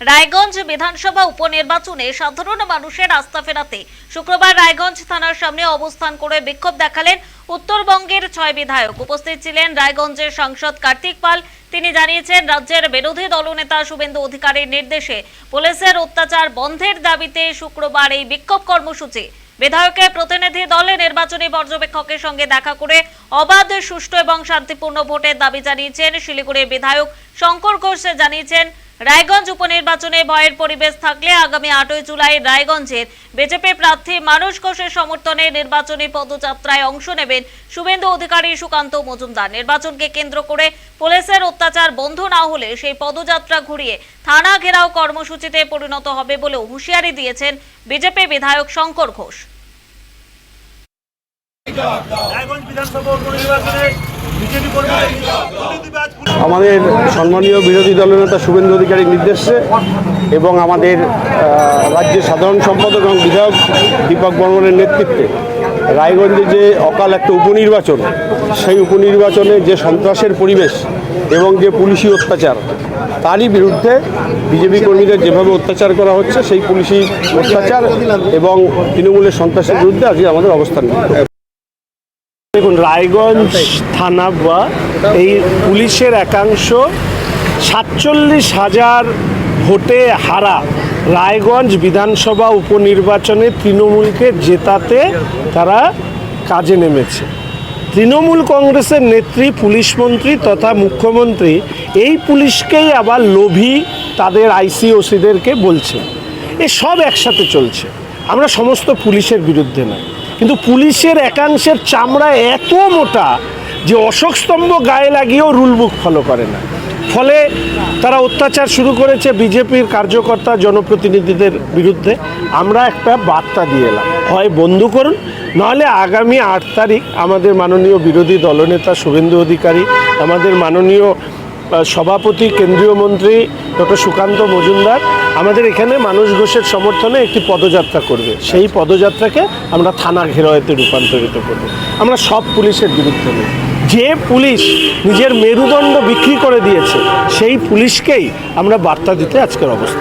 রায়গঞ্জ বিধানসভা উপনির্বাচনে সাধারণ মানুষের আস্থা ফেরাতে শুক্রবার রায়গঞ্জ থানার সামনে অবস্থান করে বিক্ষোভ দেখালেন উত্তরবঙ্গের ছয় বিধায়ক। উপস্থিত ছিলেন রায়গঞ্জের সাংসদ কার্তিক পাল। তিনি জানিয়েছেন, রাজ্যের বিরোধী দলনেতা শুভেন্দু অধিকারীর নির্দেশে পুলিশের অত্যাচার বন্ধের দাবিতে শুক্রবার এই বিক্ষোভ কর্মসূচি। বিধায়কের প্রতিনিধি দলে নির্বাচনী পর্যবেক্ষকের সঙ্গে দেখা করে অবাধ, সুষ্ঠু এবং শান্তিপূর্ণ ভোটের দাবি জানিয়েছেন শিলিগুড়ির বিধায়ক শঙ্কর ঘোষ। জানিয়েছেন রায়গঞ্জ উপনির্বাচনে ভয়ের পরিবেশ থাকলে আগামী আটই জুলাই রায়গঞ্জের বিজেপি প্রার্থী মানুষ ঘোষের সমর্থনে নির্বাচনী পদযাত্রায় অংশ নেবেন শুভেন্দু অধিকারী সুকান্ত মজুমদার। নির্বাচনকে কেন্দ্র করে পুলিশের অত্যাচার বন্ধ না হলে সেই পদযাত্রা ঘুরিয়ে থানা ঘেরাও কর্মসূচিতে পরিণত হবে বলেও হুঁশিয়ারি দিয়েছেন বিজেপি বিধায়ক শঙ্কর ঘোষ। রায়গঞ্জ বিধানসভা আমাদের সম্মানীয় বিরোধী দলনেতা শুভেন্দু অধিকারীর নির্দেশে এবং আমাদের রাজ্যের সাধারণ সম্পাদক এবং বিধায়ক দীপক বর্মনের নেতৃত্বে রায়গঞ্জে যে অকাল একটা উপনির্বাচন, সেই উপনির্বাচনে যে সন্ত্রাসের পরিবেশ এবং যে পুলিশি অত্যাচার, তারই বিরুদ্ধে বিজেপি কর্মীদের যেভাবে অত্যাচার করা হচ্ছে, সেই পুলিশি অত্যাচার এবং তৃণমূলের সন্ত্রাসের বিরুদ্ধে আজকে আমাদের অবস্থান দেখুন, রায়গঞ্জ থানা বা এই পুলিশের একাংশ সাতচল্লিশ হাজার ভোটে হারা রায়গঞ্জ বিধানসভা উপনির্বাচনে তৃণমূলকে জেতাতে তারা কাজে নেমেছে। তৃণমূল কংগ্রেসের নেত্রী, পুলিশ মন্ত্রী তথা মুখ্যমন্ত্রী এই পুলিশকেই আবার লোভী তাদের আইসিওসিদেরকে বলছে। এ সব একসাথে চলছে। আমরা সমস্ত পুলিশের বিরুদ্ধে নয়। কিন্তু পুলিশের একাংশের চামড়া এত মোটা যে অশোক স্তম্ভ গায়ে লাগিয়েও রুল বুক ফলো করে না। ফলে তারা অত্যাচার শুরু করেছে বিজেপির কার্যকর্তা জনপ্রতিনিধিদের বিরুদ্ধে। আমরা একটা বার্তা দিয়ে এলাম। হয় বন্ধু করুন, নাহলে আগামী আট তারিখ আমাদের মাননীয় বিরোধী দলনেতা শুভেন্দু অধিকারী, আমাদের মাননীয় সভাপতি, কেন্দ্রীয় মন্ত্রী, ডক্টর সুকান্ত মজুমদার, আমাদের এখানে মানুষ ঘোষের সমর্থনে একটি পদযাত্রা করবে। সেই পদযাত্রাকে আমরা থানা ঘেরাওয়েতে রূপান্তরিত করব। আমরা সব পুলিশের বিরুদ্ধে নেই। যে পুলিশ নিজের মেরুদণ্ড বিক্রি করে দিয়েছে, সেই পুলিশকেই আমরা বার্তা দিতে আজকের অবস্থা।